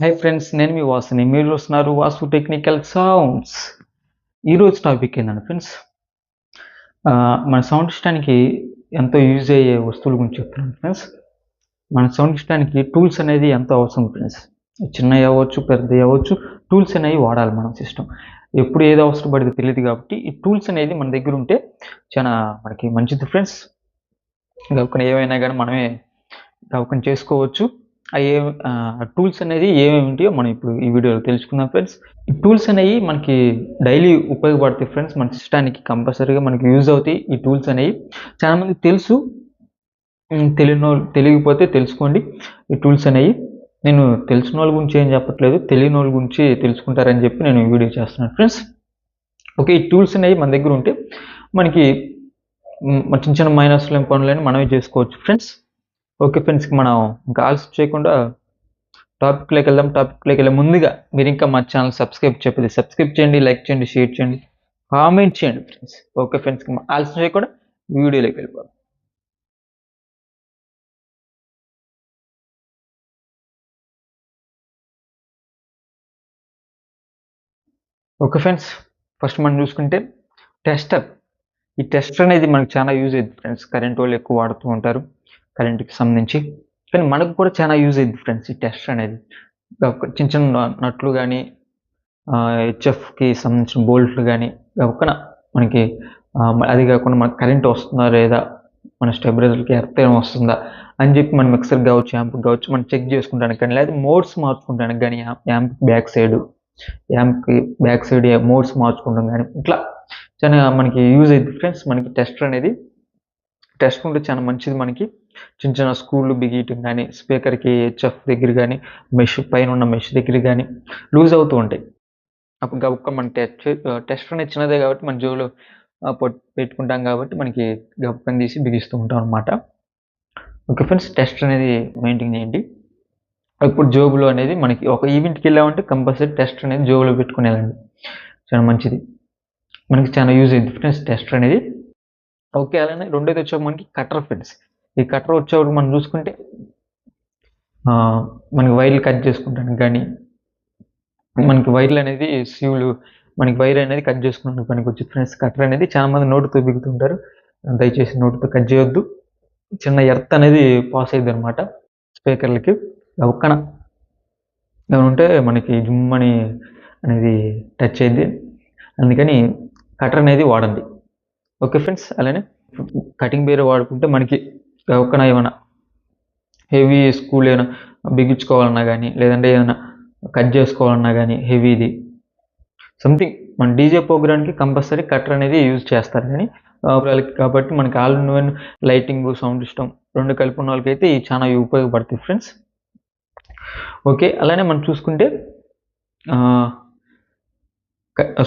Hi friends నేను మీ వాసుని. మీరు చూస్తున్నారు వాసు టెక్నికల్ సౌండ్స్ ఈరోజు టాపిక్ ఏంటంటే ఫ్రెండ్స్ మన సౌండ్ సిస్టానికి ఎంతో యూజ్ అయ్యే వస్తువుల గురించి చెప్తున్నాను ఫ్రెండ్స్ మన సౌండ్ సిస్టానికి టూల్స్ అనేది ఎంతో అవసరం ఫ్రెండ్స్ చిన్నవి అవ్వచ్చు పెద్దవి అవ్వచ్చు టూల్స్ అనేవి వాడాలి మనం సిస్టమ్ ఎప్పుడు ఏది అవసరం పడితే తెలియదు కాబట్టి ఈ టూల్స్ అనేది మన దగ్గర ఉంటే చాలా మనకి మంచిది ఫ్రెండ్స్ గవ్వకొని ఏమైనా కానీ మనమే గవ్వకొని చేసుకోవచ్చు. ఏ టూల్స్ అనేది ఏమేమి ఉంటాయో మనం ఇప్పుడు ఈ వీడియోలో తెలుసుకుందాం ఫ్రెండ్స్ ఈ టూల్స్ అనేవి మనకి డైలీ ఉపయోగపడతాయి ఫ్రెండ్స్ మన సిస్టానికి కంపల్సరీగా మనకి యూజ్ అవుతాయి ఈ టూల్స్ అనేవి. చాలామంది తెలుసు. తెలియని వాళ్ళు తెలియకపోతే తెలుసుకోండి ఈ టూల్స్ అనేవి. నేను తెలిసిన వాళ్ళ గురించి ఏం చెప్పట్లేదు. తెలియని వాళ్ళ గురించి తెలుసుకుంటారని చెప్పి నేను వీడియో చేస్తున్నాను ఫ్రెండ్స్ ఓకే ఈ టూల్స్ అనేవి మన దగ్గర ఉంటే మనకి చిన్న చిన్న మైనస్లు పనులని మనమే చేసుకోవచ్చు ఫ్రెండ్స్ ఓకే ఫ్రెండ్స్ మనం ఇంకా ఆలస్యం చేయకుండా టాపిక్లోకి వెళ్దాం. టాపిక్లోకి వెళ్ళే ముందుగా మీరు ఇంకా మా ఛానల్ సబ్స్క్రైబ్ చెప్పేది సబ్స్క్రైబ్ చేయండి లైక్ చేయండి షేర్ చేయండి కామెంట్ చేయండి ఫ్రెండ్స్ ఓకే ఫ్రెండ్స్ ఆలస్యం చేయకుండా వీడియోలోకి వెళ్ళిపోదాం. ఓకే ఫ్రెండ్స్ ఫస్ట్ మనం చూసుకుంటే టెస్టర్ ఈ టెస్టర్ అనేది మనకు చాలా యూజ్ అయింది ఫ్రెండ్స్ కరెంట్ వాళ్ళు ఎక్కువ వాడుతూ ఉంటారు. కరెంట్కి సంబంధించి. కానీ మనకు కూడా చాలా యూజ్ అయింది ఫ్రెండ్స్ ఈ టెస్టర్ అనేది. చిన్న చిన్న నట్లు కానీ హెచ్ఎఫ్కి సంబంధించిన బోల్ట్లు కానీ ఒక్కన మనకి అది కాకుండా మనకు కరెంట్ వస్తుందా లేదా మన స్టెబిలైజర్కి ఎర్త్ ఏం వస్తుందా అని చెప్పి మన మిక్సర్ కావచ్చు యాంప్ కావచ్చు మనం చెక్ చేసుకుంటానికి కానీ లేదా మోడ్స్ మార్చుకుంటానికి కానీ యాంప్ బ్యాక్ సైడ్ యాంప్కి బ్యాక్ సైడ్ మోడ్స్ మార్చుకుంటాం కానీ ఇట్లా. చాలా మనకి యూజ్ అయ్యింది ఫ్రెండ్స్ మనకి టెస్టర్ అనేది. టెస్ట్ ఉంటే చాలా మంచిది మనకి. చిన్న చిన్న స్కూళ్ళు బిగియటం కానీ స్పీకర్కి హెచ్ఎఫ్ దగ్గర కానీ మెష్ పైన ఉన్న మెష్ దగ్గర కానీ లూజ్ అవుతూ ఉంటాయి. అప్పుడు గబుక్క మన టెస్ట్ టెస్ట్ అనేది చిన్నదే కాబట్టి మన జోలో పెట్టుకుంటాం కాబట్టి మనకి గబుక్కని తీసి బిగిస్తూ ఉంటాం అనమాట ఓకే ఫ్రెండ్స్ టెస్ట్ అనేది మెయింటైన్ చేయండి. ఇప్పుడు జోబులో అనేది మనకి ఒక ఈవెంట్కి వెళ్ళామంటే కంపల్సరీ టెస్ట్ అనేది జోబులో పెట్టుకుని వెళ్ళండి చాలా మంచిది. మనకి చాలా యూజ్ అయింది. ఫ్రెండ్స్ టెస్ట్ అనేది ఓకే అలానే రెండోది వచ్చే మనకి కట్టర్ ఫిట్స్ ఈ కట్టర్ వచ్చేవాడు మనం చూసుకుంటే మనకి వైర్లు కట్ చేసుకుంటానికి కానీ మనకి వైర్లు అనేది సీవులు మనకి వైర్ అనేది కట్ చేసుకున్నాను పనికి వచ్చి ఫ్రెండ్స్ కట్టర్ అనేది చాలా మంది నోటుతో బిగుతుంటారు. దయచేసి నోటుతో కట్ చేయొద్దు. చిన్న ఎర్త్ అనేది పాస్ అయ్యింది అనమాట స్పీకర్లకి ఒక్కన ఉంటే మనకి జుమ్మని అనేది టచ్ అయింది. అందుకని కట్టర్ అనేది వాడండి. ఓకే ఫ్రెండ్స్ అలానే కటింగ్ బేర్ వాడుకుంటే మనకి ఒక్కన ఏమైనా హెవీ స్కూల్ ఏమైనా బిగించుకోవాలన్నా కానీ లేదంటే ఏదైనా కట్ చేసుకోవాలన్నా కానీ హెవీది. సంథింగ్ మన డీజే ప్రోగ్రామ్కి కంపల్సరీ కట్టర్ అనేది యూజ్ చేస్తారు కానీ వాళ్ళకి కాబట్టి మనకి all in one lighting sound system రెండు కలిపి ఉన్న వాళ్ళకైతే ఇవి చాలా ఉపయోగపడుతుంది ఫ్రెండ్స్. ఓకే అలానే మనం చూసుకుంటే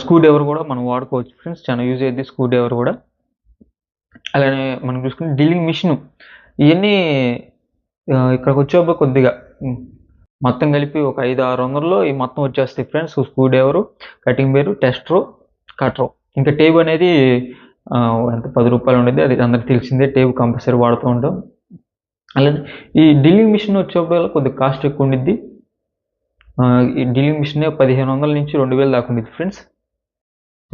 స్క్రూ డ్రైవర్ కూడా మనం వాడుకోవచ్చు ఫ్రెండ్స్. చాలా యూజ్ అయ్యేది స్క్రూ డ్రైవర్ కూడా. అలానే మనం చూసుకుంటే డ్రిల్లింగ్ మిషన్. ఇవన్నీ ఇక్కడికి వచ్చేప్పుడు కొద్దిగా మొత్తం కలిపి ఒక ఐదు ఆరు వందల్లో ఈ మొత్తం వచ్చేస్తాయి ఫ్రెండ్స్. స్క్రూ డ్రైవరు కటింగ్ బేరు టెస్టరు కటరు ఇంకా టేబు అనేది ఎంత పది రూపాయలు ఉండేది అది అందరికి తెలిసిందే. టేబు కంపల్సరీ వాడుతూ ఉంటాం. అలానే ఈ డ్రిల్లింగ్ మిషన్ వచ్చేప్పుడు కొద్దిగా కాస్ట్ ఎక్కువ ఉండిద్ది. ఈ డీలింగ్ మిషన్ పదిహేను వందల నుంచి రెండు వేలు దాకా ఉండేది ఫ్రెండ్స్.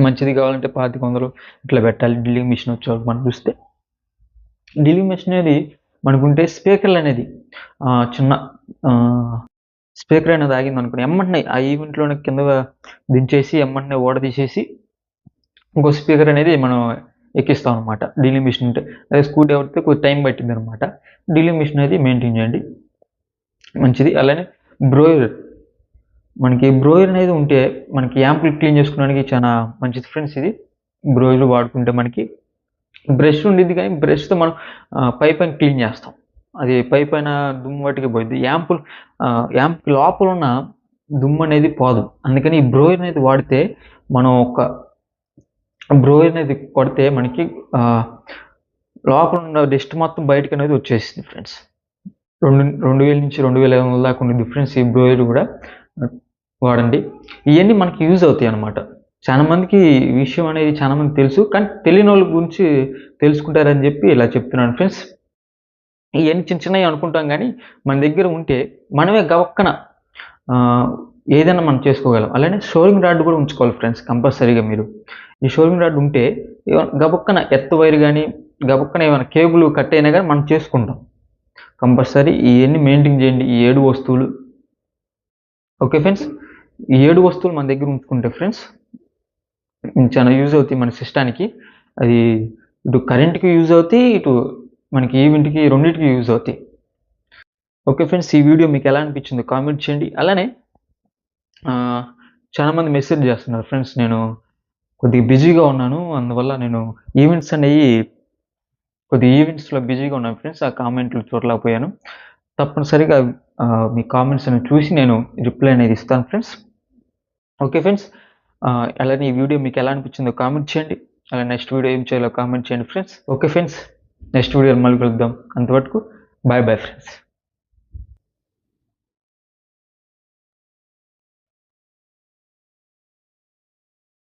మంచిది కావాలంటే పాతిక వందలు ఇట్లా పెట్టాలి. డ్రిల్లింగ్ మిషన్ వచ్చేవాళ్ళు మనం చూస్తే. డీలింగ్ మిషన్ అనేది మనకుంటే స్పీకర్లు అనేది చిన్న స్పీకర్ అనేది ఆగింది అనుకోండి. ఎమ్మంటున్నాయి ఆ ఈవెంట్లోనే కింద దించేసి ఎమ్మంటున్నాయి ఓడ తీసేసి ఇంకో స్పీకర్ అనేది మనం ఎక్కిస్తాం అనమాట డ్రిల్లింగ్ మిషన్ ఉంటే. అదే స్కూటీ ఎవరితే కొద్ది టైం పట్టింది అనమాట డ్రిల్లింగ్ మిషన్ అనేది మెయింటైన్ చేయండి. మంచిది. అలానే బ్రోయర్ మనకి బ్రోయర్ అనేది ఉంటే మనకి యాంపుల్ క్లీన్ చేసుకోవడానికి చాలా మంచిది ఫ్రెండ్స్ ఇది. బ్రోయర్ వాడుకుంటే మనకి బ్రష్ ఉండిద్ది కానీ బ్రష్తో మనం పై పైన క్లీన్ చేస్తాం. అది పై పైన దుమ్ము వాటికి పోయింది యాంపుల్ యాంప్ లోపల ఉన్న దుమ్ము అనేది పోదు. అందుకని ఈ బ్రోయర్ అనేది వాడితే మనం ఒక బ్రోయర్ అనేది కొడితే మనకి లోపల ఉన్న డస్ట్ మొత్తం బయటకు అనేది వచ్చేసింది ఫ్రెండ్స్ రెండు రెండు వేల నుంచి రెండు వేల ఐదు వందల దాకా ఉన్న డిఫరెన్స్ ఈ బ్రోయర్ కూడా. వాడండి. ఇవన్నీ మనకి యూజ్ అవుతాయి అన్నమాట. చాలా మందికి ఈ విషయం అనేది చాలా మంది తెలుసు. కానీ తెలియని వాళ్ళ గురించి తెలుసుకుంటారని చెప్పి ఇలా చెప్తున్నాను ఫ్రెండ్స్. ఇవన్నీ చిన్న చిన్నవి అనుకుంటాం కానీ మన దగ్గర ఉంటే మనమే గవక్కన ఏదైనా మనం చేసుకోగలం. అలానే షోరింగ్ రాడ్ కూడా ఉంచుకోవాలి ఫ్రెండ్స్ కంపల్సరీగా మీరు. ఈ షోరింగ్ రాడ్ ఉంటే ఏమైనా గబుక్కన ఎత్తు వైర్ కానీ గబుక్కన ఏమైనా కేబుల్ కట్ అయినా కానీ మనం చేసుకుంటాం. కంపల్సరీ ఇవన్నీ మెయింటైన్ చేయండి ఈ ఏడు వస్తువులు. Okay friends? ఈ ఏడు వస్తువులు మన దగ్గర ఉంచుకుంటే ఫ్రెండ్స్ చాలా యూజ్ అవుతాయి మన సిస్టానికి. అది ఇటు కరెంట్కి యూజ్ అవుతాయి ఇటు మనకి ఈవెంట్కి రెండింటికి యూజ్ అవుతాయి. ఓకే ఫ్రెండ్స్ ఈ వీడియో మీకు ఎలా అనిపించిందో కామెంట్ చేయండి. అలానే చాలామంది మెసేజ్ చేస్తున్నారు ఫ్రెండ్స్ నేను కొద్దిగా బిజీగా ఉన్నాను అందువల్ల నేను ఈవెంట్స్ అనేవి కొద్దిగా ఈవెంట్స్లో బిజీగా ఉన్నాను ఫ్రెండ్స్ ఆ కామెంట్లు చూడలేకపోయాను. తప్పనిసరిగా మీ కామెంట్స్ అనేవి చూసి నేను రిప్లై అనేది ఇస్తాను ఫ్రెండ్స్ ఓకే ఫ్రెండ్స్ అలానే ఈ వీడియో మీకు ఎలా అనిపించిందో కామెంట్ చేయండి. అలా నెక్స్ట్ వీడియో ఏం చేయాలో కామెంట్ చేయండి friends okay friends next video మళ్ళీ కలుద్దాం. అంతవరకు బాయ్ బాయ్ ఫ్రెండ్స్